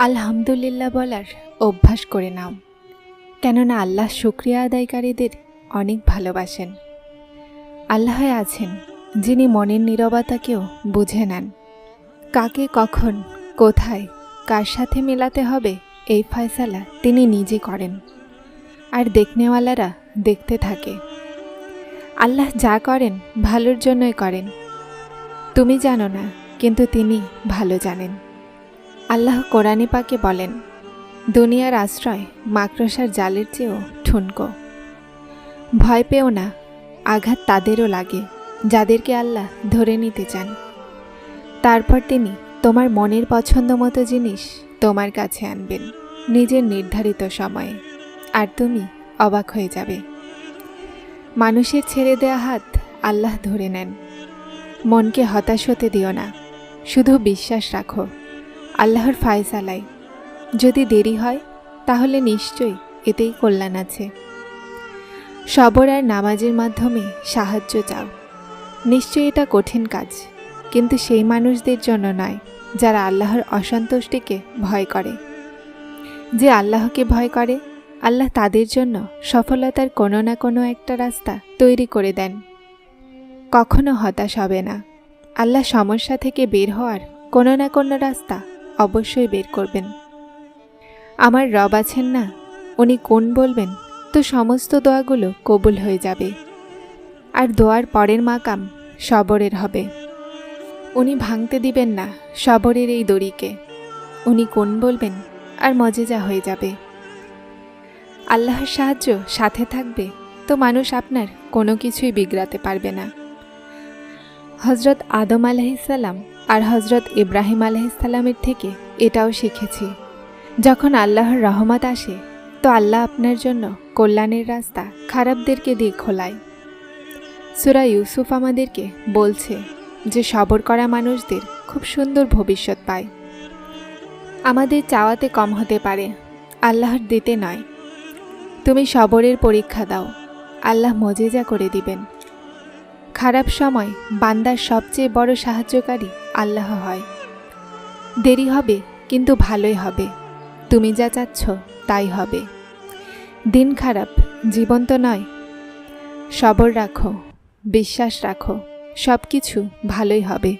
আলহামদুলিল্লাহ বলার অভ্যাস করে নাও। কেননা আল্লাহ শুক্রিয়া আদায়কারীদের অনেক ভালোবাসেন। আল্লাহ আছেন, যিনি মনের নীরবতাকেও বুঝে নেন। কাকে কখন, কোথায়, কার সাথে মেলাতে হবে, এই ফয়সালা তিনি নিজে করেন। আর দেখনেওয়ালারা দেখতে থাকে। আল্লাহ যা করেন, ভালোর জন্যই করেন। তুমি জানো না, কিন্তু তিনি ভালো জানেন। আল্লাহ কোরআনে পাকে বলেন, দুনিয়ার আশ্রয় মাকড়সার জালের চেয়েও ঠুনকো। ভয় পেও না, আঘাত তাদেরও লাগে, যাদেরকে আল্লাহ ধরে নিতে চান। তারপর তিনি তোমার মনের পছন্দ মতো জিনিস তোমার কাছে আনবেন, নিজের নির্ধারিত সময়ে, আর তুমি অবাক হয়ে যাবে। মানুষের ছেড়ে দেয়া হাত আল্লাহ ধরে নেন। মনকে হতাশ হতে দিও না, শুধু বিশ্বাস রাখো। আল্লাহর ফায়সালায়। যদি দেরি হয়, তাহলে নিশ্চয়ই এতেই কল্যাণ আছে। সবর আর নামাজের মাধ্যমে সাহায্য চাও। নিশ্চয়ই এটা কঠিন কাজ, কিন্তু সেই মানুষদের জন্য নয়, যারা আল্লাহর অসন্তুষ্টিকে ভয় করে। যে আল্লাহকে ভয় করে, আল্লাহ তাদের জন্য সফলতার কোনো না কোনো একটা রাস্তা তৈরি করে দেন। কখনো হতাশ হবে না। আল্লাহ সমস্যা থেকে বের হওয়ার কোনো না কোনো রাস্তা অবশ্যই বের করবেন। আমার রব আছেন না, উনি কোন বলবেন? তো সমস্ত দোয়াগুলো কবুল হয়ে যাবে। আর দোয়ার পরের মাকাম সবরের হবে। উনি ভাঙতে দিবেন না সবরের এই দড়িকে। উনি কোন বলবেন? আর মজেজা হয়ে যাবে। আল্লাহর সাহায্য সাথে থাকবে তো মানুষ আপনার কোনো কিছুই বিগড়াতে পারবে না। হজরত আদম আলহিসাল্লাম আর হজরত ইব্রাহিম আলহিসাল্লামের থেকে এটাও শিখেছি। যখন আল্লাহর রহমত আসে, তো আল্লাহ আপনার জন্য কল্যাণের রাস্তা খারাপদেরকে দিয়ে খোলায়। সুরা ইউসুফ আমাদেরকে বলছে যে, সবর করা মানুষদের খুব সুন্দর ভবিষ্যৎ পায়। আমাদের চাওয়াতে কম হতে পারে, আল্লাহর দিতে নয়। তুমি সবরের পরীক্ষা দাও, আল্লাহ মজেজা করে দিবেন। খারাপ সময় বান্দার সবচেয়ে বড় সাহায্যকারী আল্লাহ হয়। দেরি হবে, কিন্তু ভালোই হবে। তুমি যা চাচ্ছ, তাই হবে। দিন খারাপ, জীবন তো নয়। সবর রাখো, বিশ্বাস রাখো সব কিছু ভালোই হবে।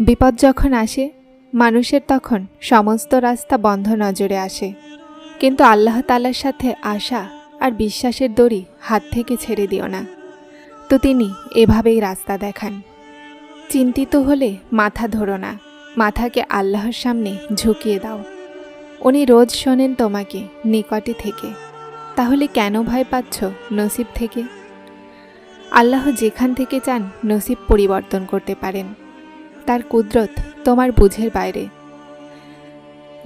বিপদ যখন আসে, মানুষের তখন সমস্ত রাস্তা বন্ধ নজরে আসে। কিন্তু আল্লাহ তালার সাথে আশা আর বিশ্বাসের দড়ি হাত থেকে ছেড়ে দিও না। তো তিনি এভাবেই রাস্তা দেখান। চিন্তিত হলে মাথা ধরো না। মাথাকে আল্লাহর সামনে ঝুঁকিয়ে দাও। উনি রোজ শোনেন তোমাকে নিকটে থেকে। তাহলে কেন ভয় পাচ্ছ নসিব থেকে? আল্লাহ যেখান থেকে চান নসিব পরিবর্তন করতে পারেন। তার কুদরত তোমার বুঝের বাইরে।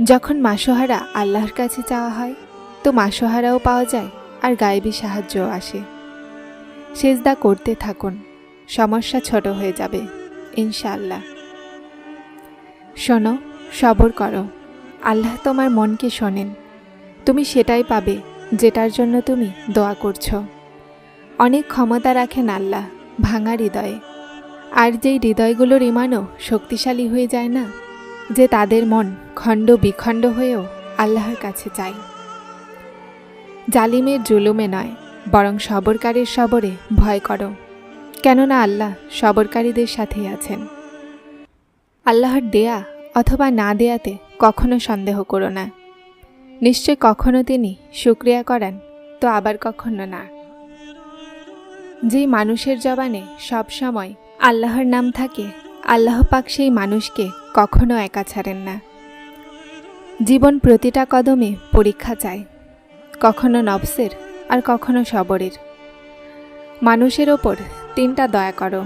যখন মাসোহারা আল্লাহর কাছে চাওয়া হয়, তো মাসোহারাও পাওয়া যায় আর গায়েবী সাহায্যও আসে। সেজদা করতে থাকুন। সমস্যা ছোট হয়ে যাবে। ইনশাআল্লাহ। শোনো, সবর করো। আল্লাহ তোমার মনকে শোনেন। তুমি সেটাই পাবে যেটার জন্য তুমি দোয়া করছ। অনেক ক্ষমতা রাখেন আল্লাহ, ভাঙা হৃদয়ে। আর যেই হৃদয়গুলোর ইমানও শক্তিশালী হয়ে যায় না, যে তাদের মন খণ্ড বিখণ্ড হয়েও আল্লাহর কাছে চাই জালিমের জুলুমে নয়, বরং সবরকারের সবরে ভয় করো। কেননা আল্লাহ সবরকারীদের সাথেই আছেন। আল্লাহর দেয়া অথবা না দেয়াতে কখনো সন্দেহ করো না। নিশ্চয় কখনো তিনি শুক্রিয়া করেন, তো আবার কখনো না। যেই মানুষের জবানে সব সময় আল্লাহর নাম থাকে, আল্লাহ পাক সেই মানুষকে কখনো একা ছাড়েন না। জীবন প্রতিটা কদমে পরীক্ষা চায়, কখনো নবসের আর কখনো সবরের। মানুষের ওপর তিনটা দয়া করো।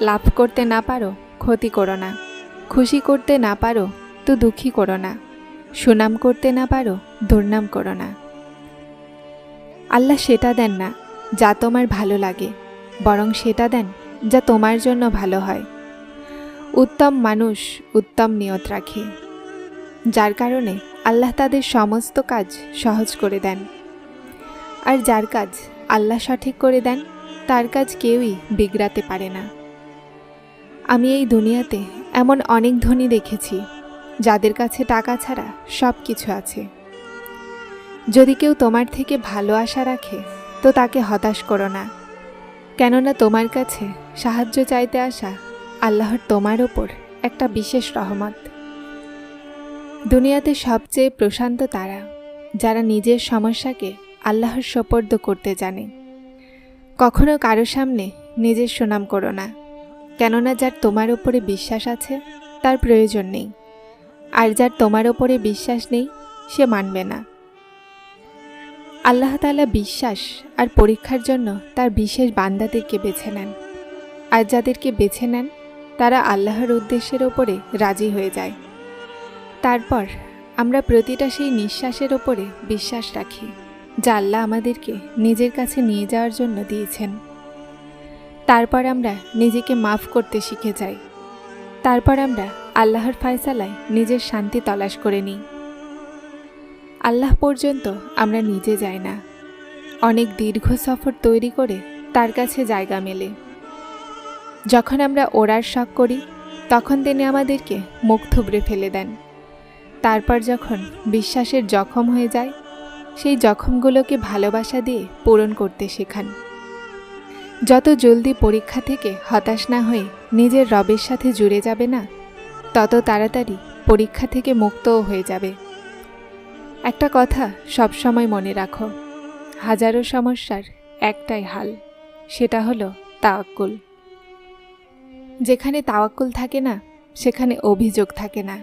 লাভ করতে না পারো, ক্ষতি করো না। খুশি করতে না পারো, তো দুঃখী করো না। সুনাম করতে না পারো, দুর্নাম করো না। আল্লাহ সেটা দেন না যা তোমার ভালো লাগে, বরং সেটা দেন যা তোমার জন্য ভালো হয়। উত্তম মানুষ উত্তম নিয়ত রাখে। যার কারণে আল্লাহ তাদের সমস্ত কাজ সহজ করে দেন। আর যার কাজ আল্লাহ সঠিক করে দেন তার কাজ কেউই বিগড়াতে পারে না। আমি এই দুনিয়াতে এমন অনেক ধনী দেখেছি, যাদের কাছে টাকা ছাড়া সব কিছু আছে। যদি কেউ তোমার থেকে ভালো আশা রাখে, তো তাকে হতাশ করো না। কেননা তোমার কাছে সাহায্য চাইতে আসা আল্লাহর তোমার ওপর একটা বিশেষ রহমত। দুনিয়াতে সবচেয়ে প্রশান্ত তারা, যারা নিজের সমস্যাকে আল্লাহর সোপর্দ করতে জানে। কখনো কারও সামনে নিজের সুনাম করো না, কেননা যার তোমার ওপরে বিশ্বাস আছে, তার প্রয়োজন নেই। আর যার তোমার ওপরে বিশ্বাস নেই, সে মানবে না। আল্লাহ তাআলা বিশ্বাস আর পরীক্ষার জন্য তার বিশেষ বান্দাদেরকে বেছে নেন। আর যাদেরকে বেছে নেন, তারা আল্লাহর উদ্দেশ্যের ওপরে রাজি হয়ে যায়। তারপর আমরা প্রতিটা সেই নিঃশ্বাসের ওপরে বিশ্বাস রাখি। যা আল্লাহ আমাদেরকে নিজের কাছে নিয়ে যাওয়ার জন্য দিয়েছেন। তারপর আমরা নিজেকে মাফ করতে শিখে যাই। তারপর আমরা আল্লাহর ফায়সালায় নিজের শান্তি তলাশ করে নিই। আল্লাহ পর্যন্ত আমরা নিজে যাই না। অনেক দীর্ঘ সফর তৈরি করে তার কাছে জায়গা মেলে। যখন আমরা ওড়ার শখ করি, তখন তিনি আমাদেরকে মুখ থুবড়ে ফেলে দেন। তারপর যখন বিশ্বাসের জখম হয়ে যায় সেই জখমগুলোকে ভালোবাসা দিয়ে পূরণ করতে শেখান। যত জলদি পরীক্ষা থেকে হতাশ না হয়ে নিজের রবের সাথে জুড়ে যাবে না, তত তাড়াতাড়ি পরীক্ষা থেকে মুক্তও হয়ে যাবে। একটা কথা সবসময় মনে রাখো, হাজারো সমস্যার একটাই হাল, সেটা হলো তাওয়াক্কুল। যেখানে তাওয়াক্কুল থাকে না, সেখানে অভিযোগ থাকে না।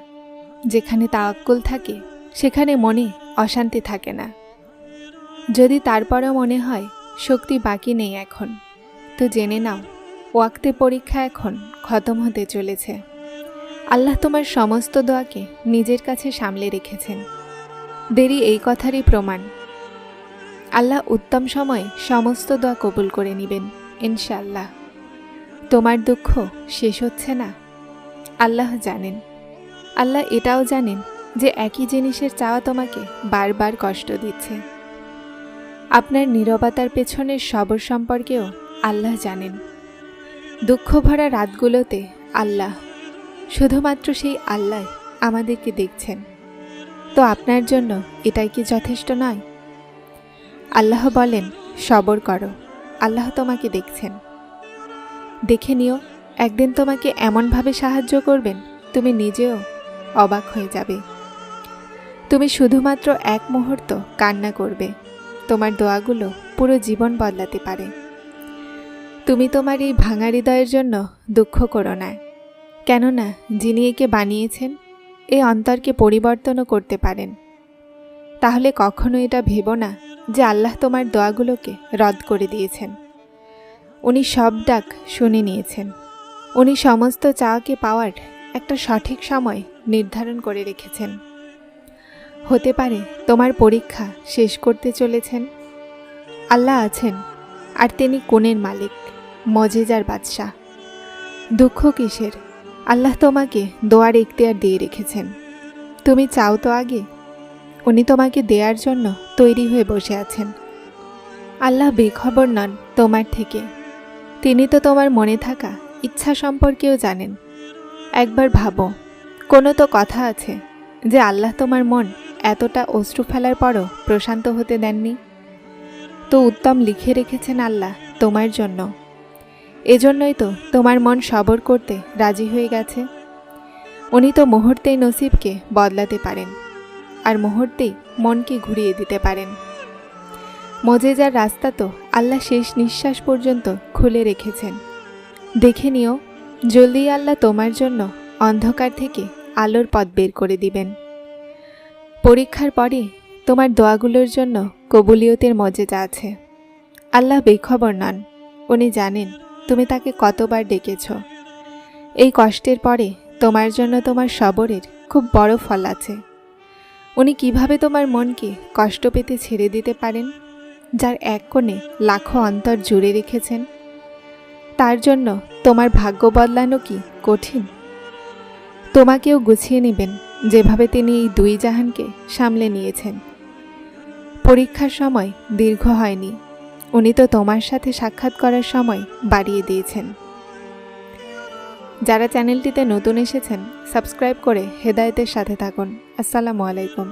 যেখানে তাওয়াক্কুল থাকে, সেখানে মনে অশান্তি থাকে না। যদি তারপরও মনে হয়, শক্তি বাকি নেই এখন, তো জেনে নাও, ওয়াক্তে পরীক্ষা এখন খতম হতে চলেছে। আল্লাহ তোমার সমস্ত দোয়াকে নিজের কাছে সামলে রেখেছেন। দেরি এই কথারই প্রমাণ। আল্লাহ উত্তম সময়ে সমস্ত দোয়া কবুল করে নেবেন ইনশাল্লাহ তোমার দুঃখ শেষ হচ্ছে না? আল্লাহ জানেন। আল্লাহ এটাও জানেন যে একই জিনিসের চাওয়া তোমাকে বারবার কষ্ট দিচ্ছে। আপনার নীরবতার পেছনের সবর সম্পর্কেও আল্লাহ জানেন। দুঃখ ভরা রাতগুলোতে আল্লাহ, শুধুমাত্র সেই আল্লাহ আমাদেরকে দেখছেন। তো আপনার জন্য এটাই কি যথেষ্ট নয়? আল্লাহ বলেন, সবর করো, আল্লাহ তোমাকে দেখছেন। দেখে নিও, একদিন তোমাকে এমনভাবে সাহায্য করবেন, তুমি নিজেও অবাক হয়ে যাবে। তুমি শুধুমাত্র এক মুহূর্ত কান্না করবে। তোমার দোয়াগুলো পুরো জীবন বদলাতে পারে। তুমি তোমার এই ভাঙা হৃদয়ের জন্য দুঃখ করো না। কেননা যিনি একে বানিয়েছেন, এই অন্তরকে পরিবর্তনও করতে পারেন। তাহলে কখনো এটা ভেবো না যে আল্লাহ তোমার দোয়াগুলোকে রদ করে দিয়েছেন। উনি সব ডাক শুনে নিয়েছেন। উনি সমস্ত চাওয়াকে পাওয়ার একটা সঠিক সময় নির্ধারণ করে রেখেছেন। হতে পারে তোমার পরীক্ষা শেষ করতে চলেছেন। আল্লাহ আছেন, আর তিনি কোণের মালিক, মজেজার বাদশাহ। দুঃখ কিসের? আল্লাহ তোমাকে দোয়ার ইখতিয়ার দিয়ে রেখেছেন। তুমি চাও তো আগে? উনি তোমাকে দেয়ার জন্য তৈরি হয়ে বসে আছেন। আল্লাহ বেখবর নন তোমার থেকে। তিনি তো তোমার মনে থাকা ইচ্ছা সম্পর্কেও জানেন। একবার ভাবো, কোনো তো কথা আছে যে আল্লাহ তোমার মন এতটা অশ্রু ফেলার পরও প্রশান্ত হতে দেননি। তো উত্তম লিখে রেখেছেন আল্লাহ তোমার জন্য। এজন্যই তো তোমার মন সবর করতে রাজি হয়ে গেছে। উনি তো মুহূর্তেই নসিবকে বদলাতে পারেন আর মুহূর্তেই মনকে ঘুরিয়ে দিতে পারেন। মজেজার রাস্তা তো আল্লাহ শেষ নিঃশ্বাস পর্যন্ত খুলে রেখেছেন। দেখে নিও, জলদি আল্লাহ তোমার জন্য অন্ধকার থেকে আলোর পথ বের করে দিবেন। পরীক্ষার পরে তোমার দোয়াগুলোর জন্য কবুলিয়তের মজেজা আছে। আল্লাহ বেখবর নন। উনি জানেন তুমি তাকে কতবার ডেকেছ। এই কষ্টের পরে তোমার জন্য তোমার সবরের খুব বড় ফল আছে। উনি কীভাবে তোমার মনকে কষ্ট পেতে ছেড়ে দিতে পারেন, যার এক কোণে লাখো অন্তর জুড়ে রেখেছেন? তার জন্য তোমার ভাগ্য বদলানো কি কঠিন? তোমাকেও গুছিয়ে নেবেন। যেভাবে তিনি এই দুই জাহানকে সামলে নিয়েছেন। পরীক্ষার সময় দীর্ঘ হয়নি। উনি তো তোমার সাথে সাক্ষাৎ করার সময় বাড়িয়ে দিয়েছেন। যারা চ্যানেলটিতে নতুন এসেছেন, সাবস্ক্রাইব করে হেদায়তের সাথে থাকুন। আসসালামু আলাইকুম।